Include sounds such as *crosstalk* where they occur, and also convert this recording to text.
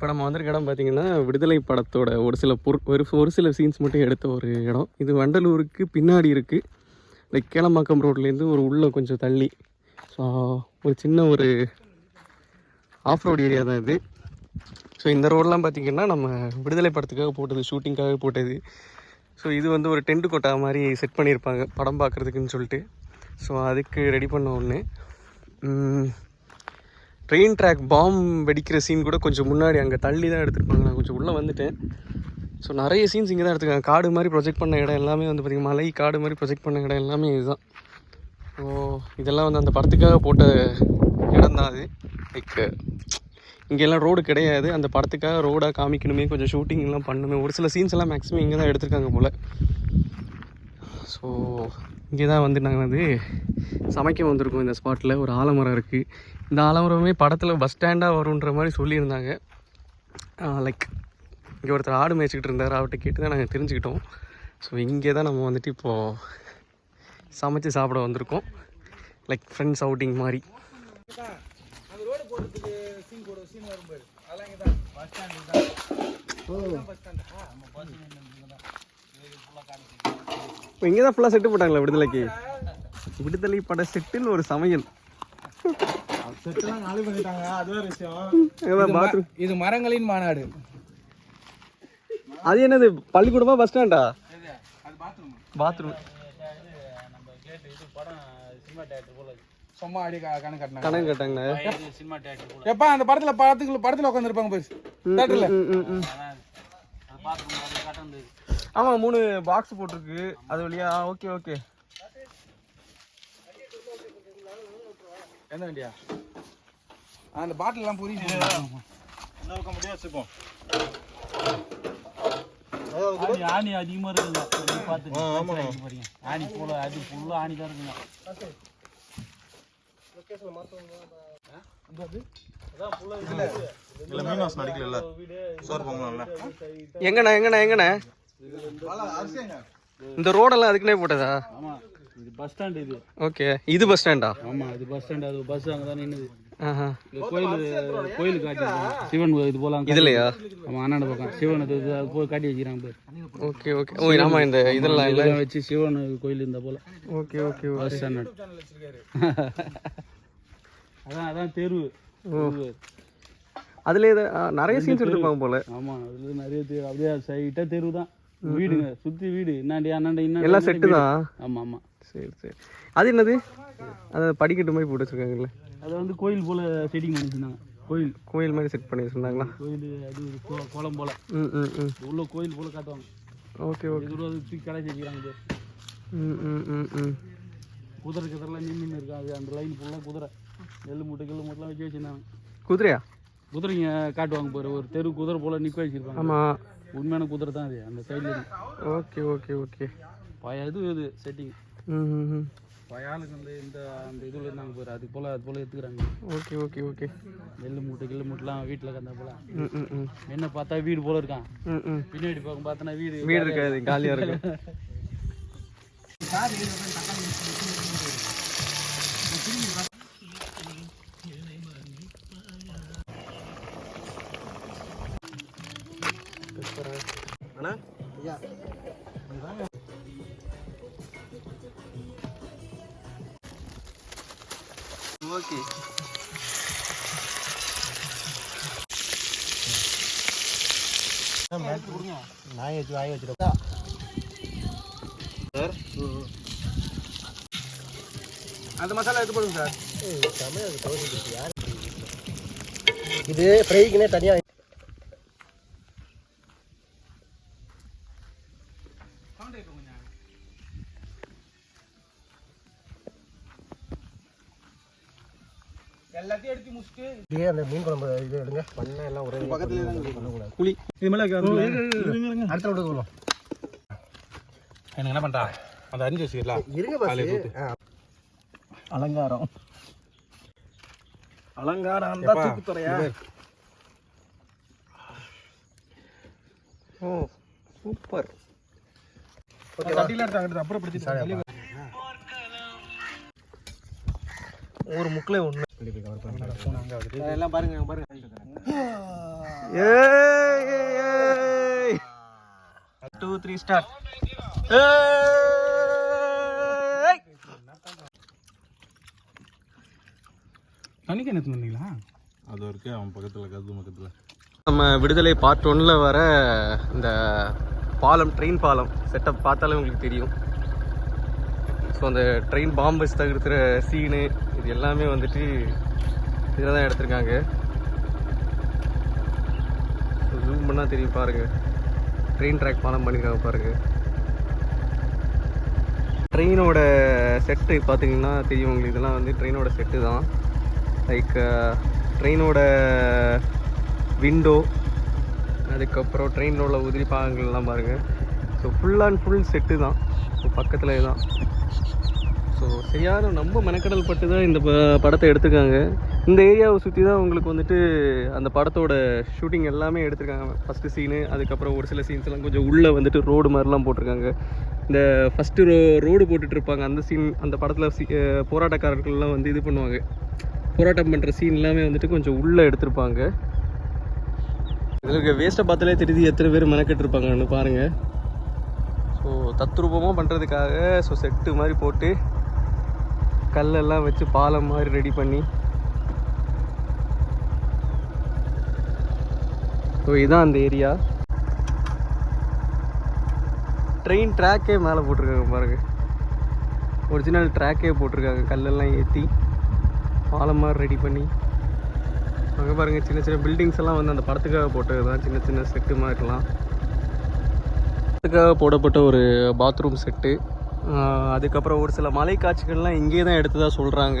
இப்போ நம்ம வந்திருக்க இடம் பார்த்தீங்கன்னா விடுதலை படத்தோட ஒரு சில பொரு ஒரு ஒரு சில சீன்ஸ் மட்டும் எடுத்த ஒரு இடம். இது வண்டலூருக்கு பின்னாடி இருக்குது இந்த கேளம்பாக்கம் ரோட்லேருந்து ஒரு உள்ளே கொஞ்சம் தள்ளி. ஸோ ஒரு சின்ன ஒரு ஆஃப் ரோடு ஏரியா தான் இது. ஸோ இந்த ரோடெலாம் பார்த்திங்கன்னா நம்ம விடுதலை படத்துக்காக போட்டது ஷூட்டிங்காக போட்டது. ஸோ இது வந்து ஒரு டென்ட் கொட்டா மாதிரி செட் பண்ணியிருப்பாங்க படம் பார்க்குறதுக்குன்னு சொல்லிட்டு. ஸோ அதுக்கு ரெடி பண்ண ஒன்று ட்ரெயின் ட்ராக் பாம் வெடிக்கிற சீன் கூட கொஞ்சம் முன்னாடி அங்கே தள்ளி தான் எடுத்துருப்பாங்க. நான் கொஞ்சம் உள்ளே வந்துட்டேன். ஸோ நிறைய சீன்ஸ் இங்கே தான் எடுத்துருக்காங்க. காடு மாதிரி ப்ரொஜெக்ட் பண்ண இடம் எல்லாமே வந்து பார்த்திங்கன்னா மலை காடு மாதிரி ப்ரொஜெக்ட் பண்ண இடம் எல்லாமே இதுதான். ஸோ இதெல்லாம் வந்து அந்த படத்துக்காக போட்ட இடம் தான் அது. லைக் இங்கெல்லாம் ரோடு கிடையாது. அந்த படத்துக்காக ரோடாக காமிக்கணுமே கொஞ்சம் ஷூட்டிங்லாம் பண்ணணுமே. ஒரு சில சீன்ஸ் எல்லாம் மேக்ஸிமம் இங்கே தான் எடுத்திருக்காங்க போல். ஸோ இங்கே தான் வந்து நாங்கள் வந்து சமைக்க வந்திருக்கோம் இந்த ஸ்பாட்டில் ஒரு ஆலமரம் இருக்குது இந்த ஆலமரமே படத்தில் பஸ் ஸ்டாண்டாக வருன்ற மாதிரி சொல்லியிருந்தாங்க. லைக் இங்கே ஒருத்தர் ஆடு மேய்ச்சிக்கிட்டு இருந்தார். அவர்கிட்ட கேட்டு தான் நாங்கள் தெரிஞ்சுக்கிட்டோம். ஸோ இங்கே தான் நம்ம வந்துட்டு இப்போது சமைச்சு சாப்பிட வந்திருக்கோம். லைக் ஃப்ரெண்ட்ஸ் அவுட்டிங் மாதிரி. அதெல்லாம் இப்போ இங்கே தான் ஃபுல்லாக செட்டு போட்டாங்களா விடுதலைக்கு? விடுதலை பட செட்டில் ஒரு சமையல். செட்டுலாம் காலி பண்ணிட்டாங்க. அது ஒரு விஷயம் பாத்ரூம் இது மரங்களின் மாநாடு. அது என்னது பள்ளிக்கூடமா பஸ் ஸ்டாண்டா அது பாத்ரூம் பாத்ரூம் நம்ம கேட் இது படம் சினிமா தேட்டர் போல சும்மா அடி கணக்கு கட்டினாங்க கணக்கு கேட்டாங்கண்ணா சினிமா தேட்டர் போல எப்பா அந்த படத்துல படத்துக்கு படத்துல உட்காந்துருப்பாங்க போய் தேட்டர்ல அது பாத்ரூம் கட்டந்து ஆமாம் மூணு பாக்ஸ் போட்டிருக்கு. அது வழியா ஓகே ஓகே என்ன வண்டியா? அந்த பாட்டில் எல்லாம் புரியுது ஆணி ஆணி அதிகமா இருக்குங்க பார்த்து பாருங்க. ஆணி போல அது ஃபுல்லா ஆணி தான் இருக்குங்க. எங்கண்ணா எங்கண்ணா எங்கண்ணா? இந்த ரோடெல்லாம் அதுக்குனே போட்டதா? ஆமா இது பஸ் ஸ்டாண்ட் இது. ஓகே இது பஸ் ஸ்டாண்டா ஆமா இது பஸ் ஸ்டாண்ட் அது பஸ் அங்க தான் நின்னுது. கோயில் கோயில் காட்டி சிவன் இது போல அங்க இதுலையா? ஆமா அண்ணாண்ட பக்கம். சிவன் இது போய் காட்டி வச்சுக்கிறாங்க பேர். Okay okay. ஓ ஆமாம் இந்த இதெல்லாம் இல்லை. இதெல்லாம் வச்சு சிவன் கோயில் இந்த போல. ஓகே ஓகே பஸ் ஸ்டாண்ட் அதான் அதான் தெருவு. தெருவு. அதுலேயே இது, ஆ, நிறைய சீன்ஸ் எடுத்துருப்பாங்க போல. ஆமா அதுல நிறைய தெரு. அப்படியே சைட்டா தெருவு தான் வீடுங்க. சுத்தி வீடு. இன்னாண்டி அண்ணாண்டி இன்னாண்டி எல்லாம் செட்டு தான் ஆமா ஆமா சரி சரி. அது என்னது? அது படிக்கட்டு மாதிரி போட்டு வச்சிருக்காங்கல்ல. அது வந்து கோயில் போல செட்டிங் பண்ணிச்சிருந்தாங்க கோயில். கோயில் மாதிரி செட் பண்ணி வச்சிருந்தாங்களா? கோயில் அது ஒரு கோ- குளம் போல. ம் ம் ம். உள்ள கோயில் போல காட்டுவாங்க. Okay okay. இது ஒரு தூக்கி கடை வச்சுக்கிறாங்க பேர் ம் ம் ம் ம். குதிரை கிதிரெல்லாம் நின்று இருக்கு. அது அந்த லைன் ஃபுல்லாக குதிரை. நெல் மூட்டை கில்லு மூட்டைலாம் வச்சு வச்சிருந்தாங்க. குதிரையா? குதிரைங்க காட்டுவாங்க பாரு. ஒரு தெரு குதிரை போல நிற்க வச்சிருப்பாங்க. ஆமாம் உண்மையான குதிரை தான் அது அந்த சைடில் ஓகே ஓகே ஓகே. பய இது இது செட்டிங் பயாளுக்கு வந்து இந்த அந்த இதில் இருந்தாங்க பாரு அது போல அது போல எடுத்துக்கிறாங்க. Okay okay okay. நெல் மூட்டை கில்லு மூட்டைலாம் வீட்டில் கந்தா போல. ம் ம் ம். என்ன பார்த்தா வீடு போல இருக்கான். பின்னாடி பக்கம் பார்த்தனா வீடு. வீடு இருக்காது காலியாக *laughs* இருக்கும் ஓகே அந்த மசாலா எடுத்து போடுங்க சார் இது ஃப்ரைக்குனே தனியாக எல்லாத்தையும் எடுத்து முடிச்சுட்டு இதே அந்த மீன் குழம்பு இது எடுங்க. பண்ண எல்லாம் ஒரே பக்கத்துல புளி. இது மேலே அடுத்த விட போகணும் எனக்கு என்ன பண்ணுறா அந்த அரிஞ்சு வச்சுக்கலாம் இருங்க பஸ் அலங்காரம். அலங்காரம் தூக்கி துறையா ஓ சூப்பர். எடுத்து அப்புறம் பிடிச்சி ஒரு முக்கில் ஒன்று எல்லாம் பாருங்க பாருங்க. ஏய் டூ த்ரீ ஸ்டார் தண்ணிக்கு என்ன தந்தீங்களா அது வரைக்கும் அவன் பக்கத்துல கது பக்கத்துல. நம்ம விடுதலை பார்ட் ஒன்ல வர இந்த பாலம் ட்ரெயின் பாலம் செட்டப் பார்த்தாலே உங்களுக்கு தெரியும். ஸோ அந்த ட்ரெயின் பாம்பஸ் தகுத்துற சீனு இது எல்லாமே வந்துட்டு இதில் தான் எடுத்திருக்காங்க. ஜூம் பண்ணால் தெரியும் பாருங்கள் ட்ரெயின் ட்ராக் பாலம் பண்ணியிருக்காங்க பாருங்கள் ட்ரெயினோட செட்டு பார்த்தீங்கன்னா தெரியும் உங்களுக்கு. இதெல்லாம் வந்து ட்ரெயினோட செட்டு தான். லைக் ட்ரெயினோட விண்டோ அதுக்கப்புறம் ட்ரெயினில் உள்ள உதிரி பாகங்கள்லாம் பாருங்கள் so full and full set தான். ஸோ பக்கத்தில் தான் ஸோ செய்யாத ரொம்ப மெனக்கடல் பட்டு தான் இந்த ப- படத்தை எடுத்திருக்காங்க. இந்த ஏரியாவை சுற்றி தான் உங்களுக்கு வந்துட்டு அந்த படத்தோட ஷூட்டிங் எல்லாமே எடுத்திருக்காங்க. ஃபஸ்ட்டு சீனு அதுக்கப்புறம் ஒரு சில சீன்ஸ் எல்லாம் கொஞ்சம் உள்ளே வந்துட்டு ரோடு மாதிரிலாம் போட்டிருக்காங்க. இந்த ஃபஸ்ட்டு ரோ ரோடு போட்டுட்ருப்பாங்க அந்த சீன் அந்த படத்தில் சி போராட்டக்காரர்கள்லாம் வந்து இது பண்ணுவாங்க. போராட்டம் பண்ணுற சீன் எல்லாமே வந்துட்டு கொஞ்சம் உள்ளே எடுத்திருப்பாங்க. இதில் இருக்க வேஸ்ட்டை பார்த்தாலே தெரியுது எத்தனை பேர் மெனக்கெட்டு இருப்பாங்கன்னு பாருங்கள் ஸோ தத்ரூபமாக பண்ணுறதுக்காக ஸோ செட்டு மாதிரி போட்டு கல்லெல்லாம் வச்சு பாலம் மாதிரி ரெடி பண்ணி. ஸோ இதுதான் அந்த ஏரியா ட்ரெயின் ட்ராக்கே மேலே போட்டிருக்காங்க பாருங்க. ஒரிஜினல் ட்ராக்கே போட்டிருக்காங்க. கல்லெல்லாம் ஏற்றி பாலம் மாதிரி ரெடி பண்ணி. அங்கே பாருங்கள் சின்ன சின்ன பில்டிங்ஸ் எல்லாம் வந்து அந்த படத்துக்காக போட்டது தான் சின்ன சின்ன செட்டு மாதிரிலாம் படத்துக்காக போடப்பட்ட ஒரு பாத்ரூம் செட்டு அதுக்கப்புறம் ஒரு சில மலை காட்சிகள்லாம் இங்கே தான் எடுத்ததாக சொல்கிறாங்க